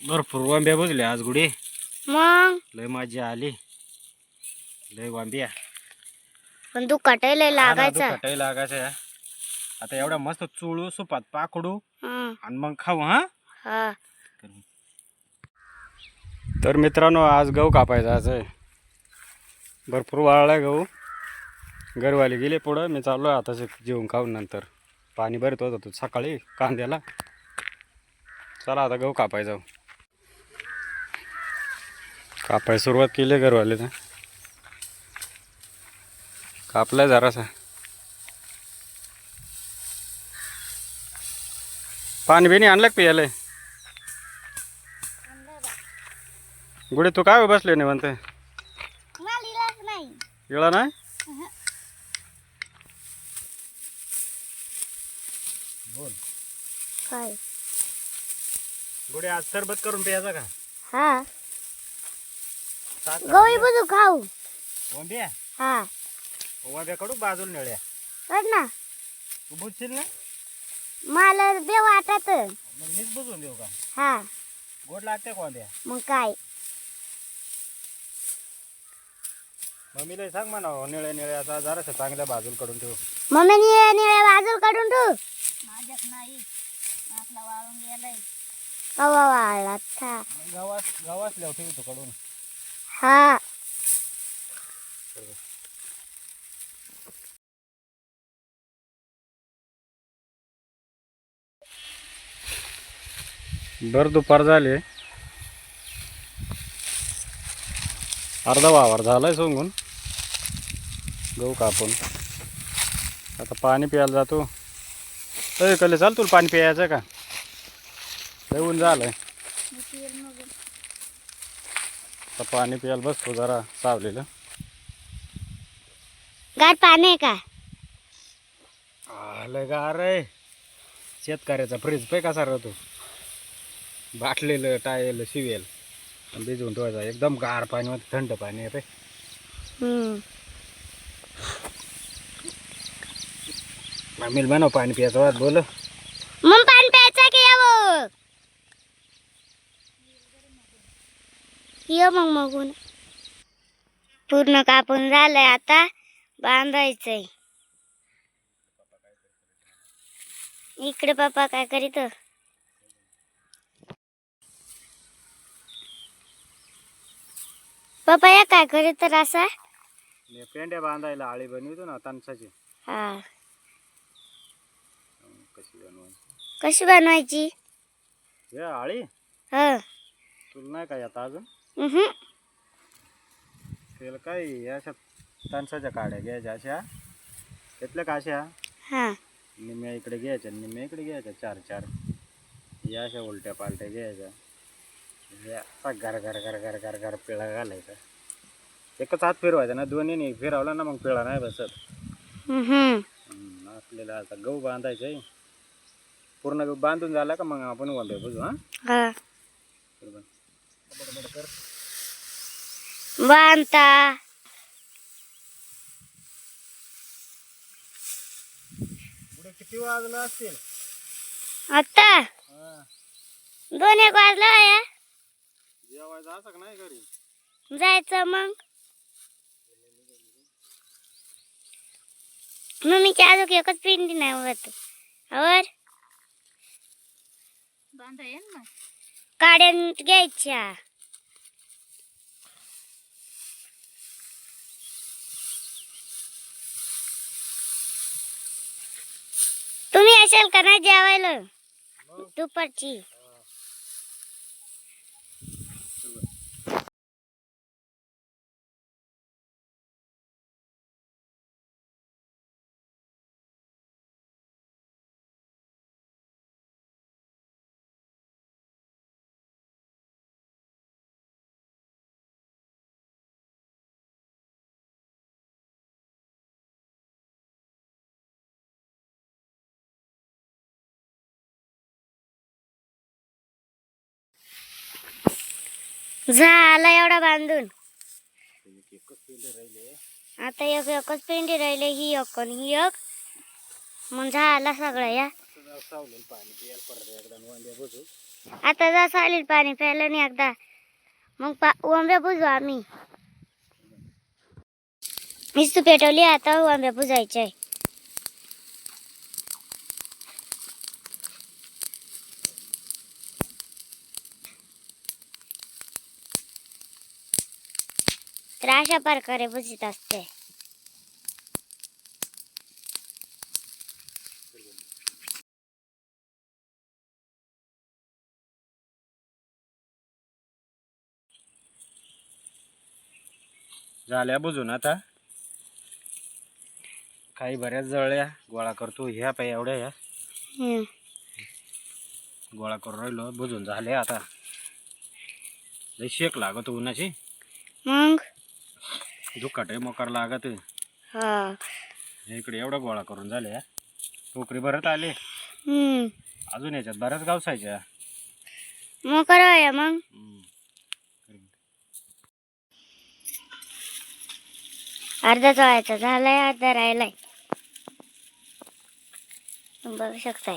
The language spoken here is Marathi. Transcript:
भरपूर वांब्या बुजल्या आज गुढी. मग? लय मजा आली. लय वांब्या. पण तू कटायला लागायचा. कटाई लागायचं. आता एवढ्या मस्त चुळू सुपात पाकडू हं, आणि मग खाऊ हा? हा. तर मित्रांनो आज गहू कापायचा आज. आहे भरपूर वाळला गहू. घरवाले गेले पुढं. मी चाललो आताच जेवून खाऊन नंतर. पाणी भरत होत होतो सकाळी कांद्याला. चला आता गहू कापायचा. कापायला सुरुवात केली घरवाले ना कापलाय जरासा. पाणी बिणी आणलं का पियाला? गुढी तू काय बसले नाही म्हणते नाही. गेला नाही? बोल. काय? गुढी आज सरबत करून प्यायचा का? हा. गवळी बुजू खाऊ. ओंब्या? हा. ओंब्या कडू बाजूला नेळ्या. कर ना. तू बुजशील ना? मला दे वाटत. मग मीच बुजवून देऊ का? हा. गोड लागते का ओंब्या? मग काय? मम्मीला सांग म्हणा निळ्या निळ्या आता जराशा चांगल्या बाजूला कडून ठेव. मम्मी निळ्या निळ्या बाजूला काढून ठेव. माझ्यात नाही. आपला वाळून गेलाय. कवा वाळला था. गावास गावासल्यावर ठेवतो कडून हा. भर दुपार झाले. अर्धा वावर झालाय सोंगून. गहू कापून. आता पाणी प्यायला जातो. अय कले चाल तुला पाणी प्यायचं का? लय ऊन झालंय. आता पाणी प्यायला बसतो जरा सावलेलं. गार पाणी आहे का? आलं गार आहे. शेतकऱ्याचा फ्रीज पे कसा राहतो? बाटलेलं टायलं शिवेल. भिजवून ठेवायचा. एकदम गार पाणी मध्ये थंड पाणी आहे पे हम्म. आम्ही बनव पाणी प्यायचं वाद बोल मग पाणी प्यायचं की यावं ये मग मगून. पूर्ण कापून झालंय आता बांधायचंय. इकडे पप्पा काय करीत? पप्पा या काय करीत असा पेंड्या बांधायला आळी बनवितो ना तणसाची हा. कशी बनवायची? कशी बनवायची? हे आळी? ह. तुला नाही काय आता अजून. त्याला काय या अशा तणसाच्या काड्या घ्यायच्या अशा. घेतल्या का अशा? हा. निम्या इकडे घ्यायच्या निम्या इकडे घ्यायच्या चार चार. या अशा उलट्या पालट्या घ्यायच्या. या असा घर घर घर घर घर घर पिळा घालायचा. एकच हात फिरवायचा ना दोन्ही नाही फिरवला ना मग पिळा नाही बसत. हम्म, आपल्याला आता गहू बांधायचं आहे पूर्ण गहू बांधून झाला का मग आपण वांबे बुजू हां? हा. बरोबर. बांधता पुढे किती वाजलं असतील? आता? हा दोन एक वाजला या जेवायचं असं का नाही घरी? जायचं मग. मम्मी की अजून एकच पिंडी नाही होत. और? काड्या घ्यायच्या. तुम्ही असाल का नाही जेवायला? दुपारची. झाला एवढा बांधून. आता एक एकच पेंडी राहिले ही एक आणि ही एक. मग झाला सगळं या. आता जा चालेल पाणी प्यायला नाही एकदा मग पा वांब्या बुजू आम्ही. मीच पेटवली आता वांब्या बुजायचे तर अशा प्रकारे बुजित असते. झाल्या बुजून आता. काही बऱ्याच जळल्या गोळा करतो ह्या पाय एवढ्या ह्या. गोळा करून राहिलो बुजून झाले आता. लई शेक लागत उन्हाची. मग? दुखाटे मोकार लागत हा. इकडे एवढा गोळा करून झाले टोकरी भरत आले. हम्म. अजून याच्यात बऱ्याच गावसायच्या. मग करूया मग. हम्म. अर्धा चोळायचा झालाय अर्धा राहिलाय. बघू शकताय.